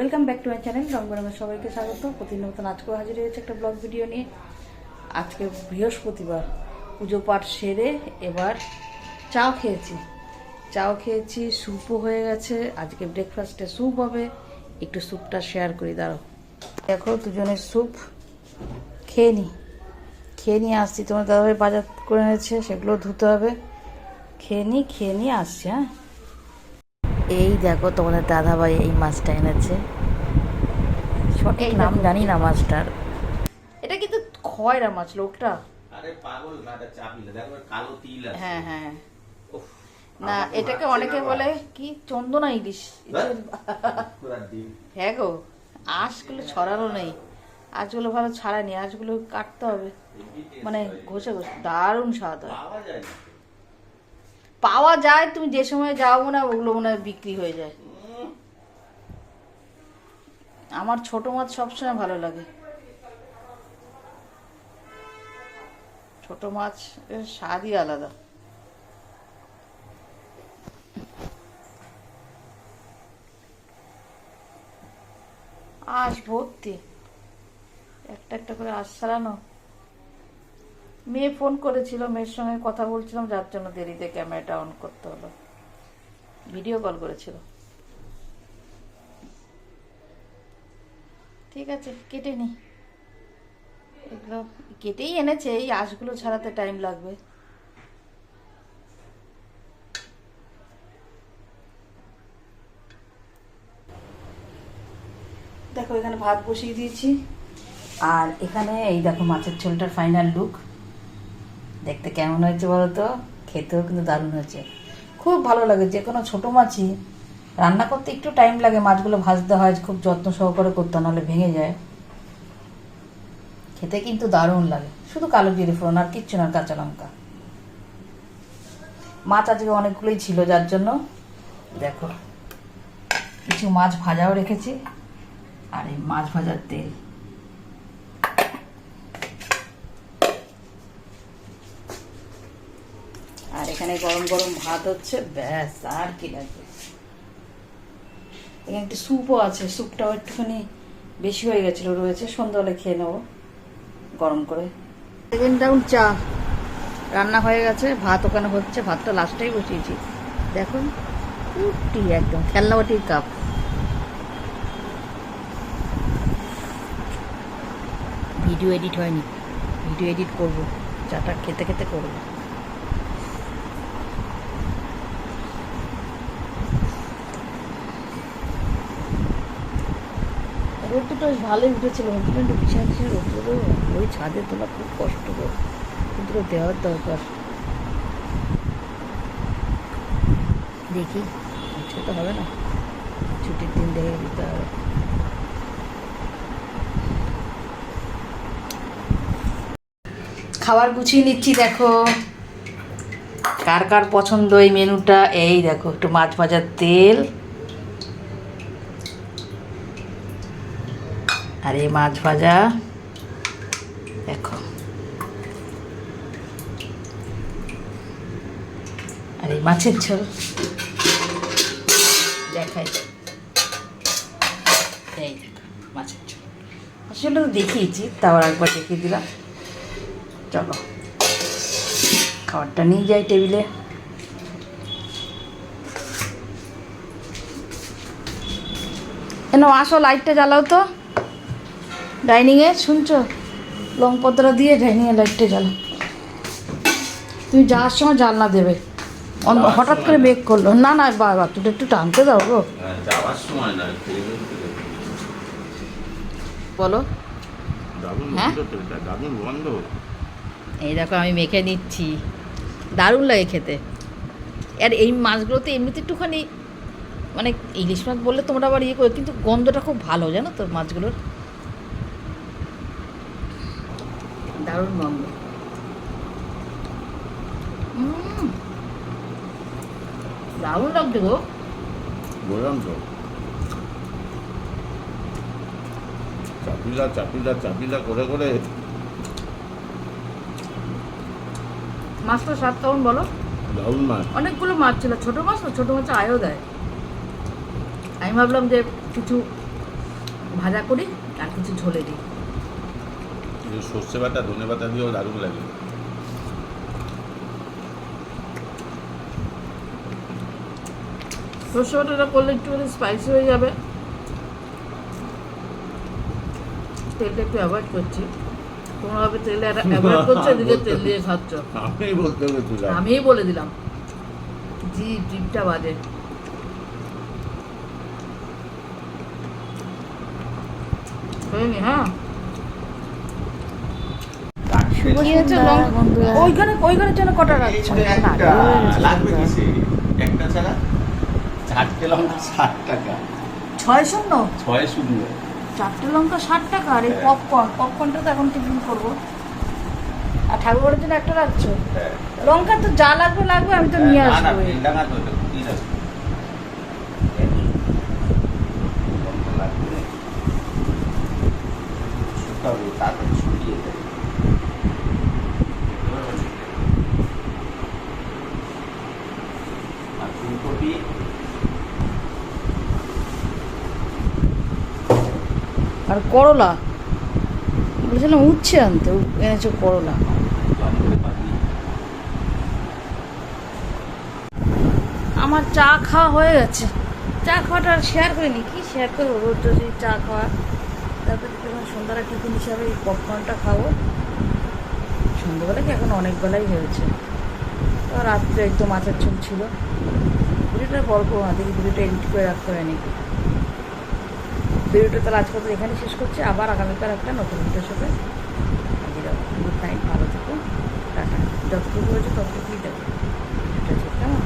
Welcome back to my channel রঙ্গরঙ্গের সবাইকে স্বাগত। প্রতিনিয়ত আজকেও হাজির হয়েছে একটা ব্লগ ভিডিও নিয়ে। আজকে বৃহস্পতিবার, পুজো পাঠ সেরে এবার চাও খেয়েছি। চাও খেয়েছি স্যুপও হয়ে গেছে। আজকে ব্রেকফাস্টে স্যুপ হবে। একটু স্যুপটা শেয়ার করি দাঁড়ো দেখো, দুজনের স্যুপ খেয়ে নি। খেয়ে নিয়ে আসছি। তোমার দাদাভাই বাজার করে এনেছে সেগুলো ধুতে হবে। খেয়ে নি, খেয়ে নিয়ে আসছি হ্যাঁ? এই দেখো তোমাদের দাদাভাই এই মাছটা এনেছে। সঠিক নাম জানি না মাছটার। এটা কিন্তু খয়রা মাছ লোকটা। আরে পাগল না এটা চাপিলে দেখো কালো তিল আছে। হ্যাঁ হ্যাঁ। না এটাকে অনেকে বলে কি চন্দনা ইলিশ। হ্যাঁ? পুরা হ্যাঁ গো আঁশগুলো ছড়ানো নেই। আঁশগুলো ভালো ছাড়ানি আঁশগুলো কাটতে হবে। মানে ঘষে ঘষে দারুণ স্বাদ হয়। পাওয়া যায়, তুমি যে সময় যাও না, ওগুলো মনে বিক্রি হয়ে যায়। আমার ছোট মাছ সবসময় ভালো লাগে। ছোট মাছ এর স্বাদই আলাদা। আঁশ ভর্তি। একটা একটা করে আঁশ ছাড়ানো। মেয়ে ফোন করেছিল, মেয়ের সঙ্গে কথা বলছিলাম, যার জন্য দেরিতে ক্যামেরাটা অন করতে হলো। ভিডিও কল করেছিল। ঠিক আছে, কেটে নি। এগুলো কেটেই এনেছে, এই আঁশগুলো ছাড়াতে টাইম লাগবে। দেখো, এখানে ভাত বসিয়ে দিয়েছি। আর এখানে এই দেখো মাছের ঝোলটার ফাইনাল লুক দেখতে কেমন হয়েছে বলো তো খেতেও কিন্তু দারুণ হয়েছে। খুব ভালো লাগে, যে কোনো ছোটো মাছই রান্না করতে একটু টাইম লাগে, মাছগুলো ভাজতে হয়, খুব যত্ন সহকারে করতে নাহলে ভেঙে যায়। খেতে কিন্তু দারুণ লাগে, শুধু কালো জিরে ফোড়ন আর কিচ্ছু না, কাঁচা লঙ্কা। মাছ আজকে অনেকগুলোই ছিল, যার জন্য দেখো, কিছু মাছ ভাজাও রেখেছি, আর এই মাছ ভাজার তেল আর এখানে গরম গরম ভাত হচ্ছে, ব্যাস, আর কি লাগবে? এখানে একটু স্যুপও আছে স্যুপটাও একটুখানি বেশি হয়ে গেছিল, রয়েছে, সন্ধ্যাবেলা খেয়ে নেব, গরম করে। রাউন্ড চা, রান্না হয়ে গেছে, ভাত ওখানে হচ্ছে ভাতটা লাস্টেই বসিয়েছি। দেখুন কুটি একদম, খেলনাবাটির কাপ ভিডিও এডিট হয়নি ভিডিও এডিট করব, চাটা খেতে খেতে করব। রোদ্দুটা বেশ ভালোই উঠেছিল। ভাবছিলাম একটু বিছানা টিছানা রোদ ওই ছাদে তোলা খুব কষ্ট কিন্তু দেওয়ার দরকার। দেখি, আজকে তো হবে না। ছুটির দিন দেখে দিতে হবে। খাবার গুছিয়ে নিচ্ছি, দেখো। কার কার পছন্দ এই মেনুটা? এই দেখো, একটু মাছ ভাজার তেল। আর এই মাছ ভাজা। দেখো। আর এই মাছের ঝোল। দেখাই। মাছের ঝোল। আসলে তো দেখিয়েছি, তাও একবার দেখিয়ে দিলাম। চলো। খাবারটা নিয়ে যাই টেবিলে। এনো, আসো লাইটটা জ্বালাও তো। ডাইনিংয়ে শুনছো? লং পত্রা দিয়ে ডাইনিংয়ে লাইটটা জ্বালাও তুমি যাওয়ার সময় জানলা দেবে। হঠাৎ করে বেক করল। না না বাবা তুই একটু টানতে দাও গো। হ্যাঁ। বলো। হ্যাঁ? তো এই দেখো আমি মেখে নিচ্ছি। দারুণ লাগে খেতে। আর এই মাছগুলোতে এমনিতে একটুখানি মানে ইলিশ মাছ বললে তোমরা আবার ইয়ে করো কিন্তু গন্ধটা খুব ভালো জানো তো মাছগুলোর? দারুণ গন্ধ। উম, দারুণ লাগছে গো। বললাম তো। চাপিলা চাপিলা চাপিলা করে করে। মাছটা স্বাদ কেমন বলো? দারুণ মাছ। অনেকগুলো মাছ ছিল ছোটো মাছ তো ছোটো মাছ আয়ও দেয়। আমি ভাবলাম যে কিছু ভাজা করি আর কিছু ঝোলে দিই। সর্ষে বাটা ধনে বাটা দিয়েও দারুণ লাগে। সর্ষে বাটাটা করলে একটু স্পাইসি হয়ে যাবে। তেলটা একটু অ্যাভয়েড করছি। তেল অ্যাভয়েড করছ এদিকে তেল দিয়ে খাচ্ছ। আমি বলতে আমিই বলে দিলাম। জিপ জিপটা বাজে। হ্যাঁ? কি হচ্ছে লঙ্কা ওইখানে ওইখানে জন্য কটা রাখছো লাগবে কিসে একটা ছাড়া? চারটে লঙ্কা ষাট টাকা। ছয় শূন্য? ছয় শূন্য। চারটে লঙ্কা ষাট টাকা? আর এই পপকর্ন পপকর্নটা তো এখন টিফিন করব। আর ঠাকুরের জন্য একটা রাখছো লঙ্কা তো যা লাগবে লাগবে আমি তো নিয়ে না না আসব। ডাঙা তো এটা কি রাখবে লঙ্কা লাগবে। শুকাবে তাড়াতাড়ি শুকিয়ে যায় আর ফুলকপি আর করলা। বলেছিলাম, উচ্ছে আনতে এনেছো করলা। আমার চা খাওয়া হয়ে গেছে। চা খাওয়াটা আর শেয়ার করিনি। কি শেয়ার করব? রোজ রোজ চা খাওয়া। তারপরে যখন সন্ধ্যাটা টিফিন হিসাবে এই পপকর্নটা খাব। সন্ধ্যাবেলা কি এখন অনেক বেলাই হয়েছে। রাত্রে একটু মাছের ঝোল ছিল। বড় করব না দেখি ভিডিওটা এডিট করে রাখতে হয় নাকি ভিডিওটা তাহলে আজকে তো এখানে শেষ করছি। আবার আগামীকাল একটা নতুন ভিডিওর সাথে গুড নাইট, ভালো থেকো, টাটা। যতটুকু হয়েছে ততটুকুই দেবো। কেমন